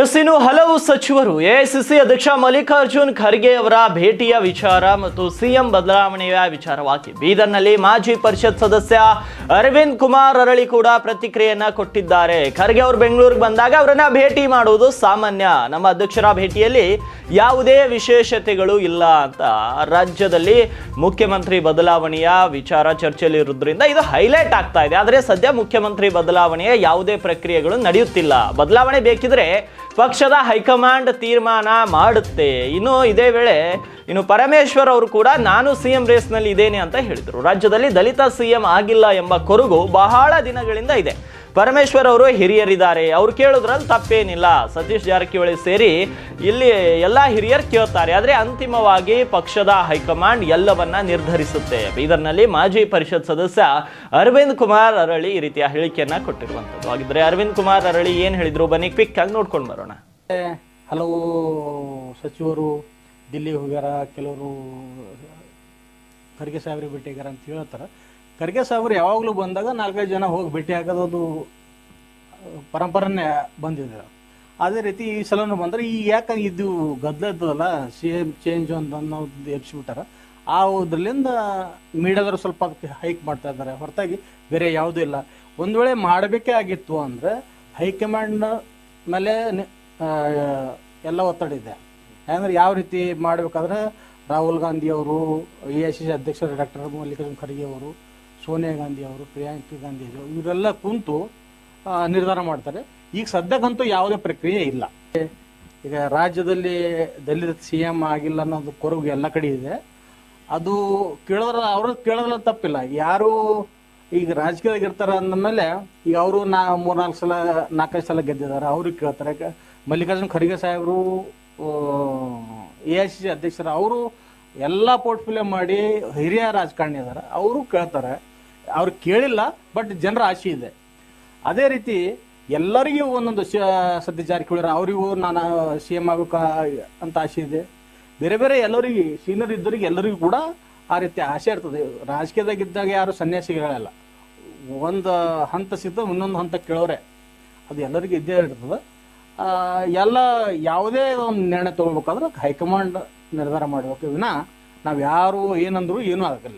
S ಇನ್ನು ಹಲವು ಸಚಿವರು ಎಐಸಿಸಿ ಅಧ್ಯಕ್ಷ ಮಲ್ಲಿಕಾರ್ಜುನ್ ಖರ್ಗೆ ಅವರ ಭೇಟಿಯ ವಿಚಾರ ಮತ್ತು ಸಿಎಂ ಬದಲಾವಣೆಯ ವಿಚಾರವಾಗಿ ಬೀದರ್ನಲ್ಲಿ ಮಾಜಿ ಪರಿಷತ್ ಸದಸ್ಯ ಅರವಿಂದ್ ಕುಮಾರ್ ಅರಳಿ ಕೂಡ ಪ್ರತಿಕ್ರಿಯೆಯನ್ನ ಕೊಟ್ಟಿದ್ದಾರೆ. ಖರ್ಗೆ ಅವರು ಬೆಂಗಳೂರಿಗೆ ಬಂದಾಗ ಅವರನ್ನ ಭೇಟಿ ಮಾಡುವುದು ಸಾಮಾನ್ಯ. ನಮ್ಮ ಅಧ್ಯಕ್ಷರ ಭೇಟಿಯಲ್ಲಿ ಯಾವುದೇ ವಿಶೇಷತೆಗಳು ಇಲ್ಲ ಅಂತ. ರಾಜ್ಯದಲ್ಲಿ ಮುಖ್ಯಮಂತ್ರಿ ಬದಲಾವಣೆಯ ವಿಚಾರ ಚರ್ಚೆಯಲ್ಲಿ ಇರೋದ್ರಿಂದ ಇದು ಹೈಲೈಟ್ ಆಗ್ತಾ ಇದೆ. ಆದರೆ ಸದ್ಯ ಮುಖ್ಯಮಂತ್ರಿ ಬದಲಾವಣೆಯ ಯಾವುದೇ ಪ್ರಕ್ರಿಯೆಗಳು ನಡೆಯುತ್ತಿಲ್ಲ. ಬದಲಾವಣೆ ಬೇಕಿದ್ರೆ ಪಕ್ಷದ ಹೈಕಮಾಂಡ್ ತೀರ್ಮಾನ ಮಾಡುತ್ತೆ. ಇನ್ನು ಇದೇ ವೇಳೆ, ಇನ್ನು ಪರಮೇಶ್ವರ್ ಅವರು ಕೂಡ, ನಾನು ಸಿಎಂ ರೇಸ್ನಲ್ಲಿ ಇದ್ದೇನೆ ಅಂತ ಹೇಳಿದರು. ರಾಜ್ಯದಲ್ಲಿ ದಲಿತ ಸಿಎಂ ಆಗಿಲ್ಲ ಎಂಬ ಕೊರಗು ಬಹಳ ದಿನಗಳಿಂದ ಇದೆ. ಪರಮೇಶ್ವರ್ ಅವರು ಹಿರಿಯರಿದ್ದಾರೆ. ಅವ್ರು ಕೇಳೋದ್ರಲ್ಲಿ ತಪ್ಪೇನಿಲ್ಲ. ಸತೀಶ್ ಜಾರಕಿಹೊಳಿ ಸೇರಿ ಇಲ್ಲಿ ಎಲ್ಲ ಹಿರಿಯರು ಕೇಳ್ತಾರೆ. ಆದರೆ ಅಂತಿಮವಾಗಿ ಪಕ್ಷದ ಹೈಕಮಾಂಡ್ ಎಲ್ಲವನ್ನ ನಿರ್ಧರಿಸುತ್ತೆ. ಬೀದರ್ನಲ್ಲಿ ಮಾಜಿ ಪರಿಷತ್ ಸದಸ್ಯ ಅರವಿಂದ್ ಕುಮಾರ್ ಅರಳಿ ಈ ರೀತಿಯ ಹೇಳಿಕೆಯನ್ನ ಕೊಟ್ಟಿರುವಂಥದ್ದು. ಹಾಗಿದ್ರೆ ಅರವಿಂದ್ ಕುಮಾರ್ ಅರಳಿ ಏನು ಹೇಳಿದ್ರು? ಬನ್ನಿ ಕ್ವಿಕ್ ಆಗಿ ನೋಡ್ಕೊಂಡು ಬರೋಣ. ಹಲವು ಸಚಿವರು ದಿಲ್ಲಿ ಹೋಗ್ಯಾರ, ಕೆಲವರು ಖರ್ಗೆ ಸಾಹೇಬ್ರಿಗೆ ಭೇಟಿ ಅಂತ ಹೇಳ್ತಾರೆ. ಖರ್ಗೆ ಸಾಬ್ರು ಯಾವಾಗಲೂ ಬಂದಾಗ ನಾಲ್ಕೈದು ಜನ ಹೋಗಿ ಭೇಟಿ ಆಗೋದು ಪರಂಪರೆನೇ ಬಂದಿದೆ. ಅದೇ ರೀತಿ ಈ ಸಲನೂ ಬಂದ್ರೆ ಈ ಯಾಕೆ ಇದು ಗದ್ದಲದ್ದಲ್ಲ ಸಿ ಎಂ ಚೇಂಜ್ ಅಂತ ಅನ್ನೋದು ಎಬ್ಸಿಬಿಟ್ಟಾರ. ಆ ಇದ್ರಲ್ಲಿಂದ ಮೀಡಿಯಾದವರು ಸ್ವಲ್ಪ ಹೈಕ್ ಮಾಡ್ತಾ ಇದ್ದಾರೆ. ಹೊರತಾಗಿ ಬೇರೆ ಯಾವುದೂ ಇಲ್ಲ. ಒಂದು ವೇಳೆ ಮಾಡಬೇಕೇ ಆಗಿತ್ತು ಅಂದರೆ ಹೈಕಮಾಂಡ್ ಮೇಲೆ ಎಲ್ಲ ಒತ್ತಡ ಇದೆ. ಯಾಕಂದ್ರೆ ಯಾವ ರೀತಿ ಮಾಡಬೇಕಾದ್ರೆ ರಾಹುಲ್ ಗಾಂಧಿ ಅವರು, ಎ ಐ ಸಿ ಸಿ ಅಧ್ಯಕ್ಷರು, ಡಾಕ್ಟರ್ ಮಲ್ಲಿಕಾರ್ಜುನ್ ಖರ್ಗೆ ಅವರು ಸೋನಿಯಾ ಗಾಂಧಿ ಅವರು, ಪ್ರಿಯಾಂಕಾ ಗಾಂಧಿ ಇವರೆಲ್ಲ ಕುಂತು ನಿರ್ಧಾರ ಮಾಡ್ತಾರೆ. ಈಗ ಸದ್ಯಕ್ಕಂತೂ ಯಾವುದೇ ಪ್ರಕ್ರಿಯೆ ಇಲ್ಲ. ಈಗ ರಾಜ್ಯದಲ್ಲಿ ದಲಿತ ಸಿ ಎಂ ಆಗಿಲ್ಲ ಅನ್ನೋದು ಕೊರಗು ಎಲ್ಲ ಕಡೆ ಇದೆ. ಅದು ಕೇಳೋದ್ರ, ಅವರು ಕೇಳೋದ್ರಲ್ಲ ತಪ್ಪಿಲ್ಲ. ಯಾರು ಈಗ ರಾಜಕೀಯದಾಗ ಇರ್ತಾರ ಅಂದಮೇಲೆ ಈಗ ಅವರು ನಾ, ಮೂರ್ನಾಲ್ಕು ಸಲ, ನಾಲ್ಕೈದು ಸಲ ಗೆದ್ದಿದ್ದಾರೆ. ಅವ್ರಿಗೆ ಕೇಳ್ತಾರೆ. ಮಲ್ಲಿಕಾರ್ಜುನ್ ಖರ್ಗೆ ಸಾಹೇಬರು ಎ ಐ ಸಿ ಸಿ ಅಧ್ಯಕ್ಷರು, ಅವರು ಎಲ್ಲ ಪೋರ್ಟ್ಫೋಲಿಯೋ ಮಾಡಿ ಹಿರಿಯ ರಾಜಕಾರಣಿ ಇದ್ದಾರೆ ಅವರು ಕೇಳ್ತಾರೆ. ಅವ್ರು ಕೇಳಿಲ್ಲ ಬಟ್ ಜನರ ಆಸೆ ಇದೆ. ಅದೇ ರೀತಿ ಎಲ್ಲರಿಗೂ ಒಂದೊಂದು ಶ- ಸದ್ಯ ಜಾರಕಿಹೊಳಿ ಅವರಿಗೂ ನಾನು ಸಿ ಎಂ ಆಗಬೇಕು ಅಂತ ಆಸೆ ಇದೆ. ಬೇರೆ ಬೇರೆ ಎಲ್ಲರಿಗೆ ಸೀನಿಯರ್ ಇದ್ದವರಿಗೆ ಎಲ್ಲರಿಗೂ ಕೂಡ ಆ ರೀತಿ ಆಸೆ ಇರ್ತದೆ. ರಾಜಕೀಯದಾಗ ಇದ್ದಾಗ ಯಾರು ಸನ್ಯಾಸಿಗಳಲ್ಲ. ಒಂದು ಹಂತ ಸಿಗ್ತದೆ, ಇನ್ನೊಂದು ಹಂತ ಕೇಳೋರೆ. ಅದು ಎಲ್ಲರಿಗೂ ಇದ್ದೇ ಇರ್ತದೆ. ಎಲ್ಲ ಯಾವುದೇ ಒಂದು ನಿರ್ಣಯ ತಗೋಬೇಕಾದ್ರೆ ಹೈಕಮಾಂಡ್ ನಿರ್ಧಾರ ಮಾಡಬೇಕು. ವಿನ ನಾವು ಯಾರು ಏನಂದ್ರು ಏನೂ ಆಗಲ್ಲ.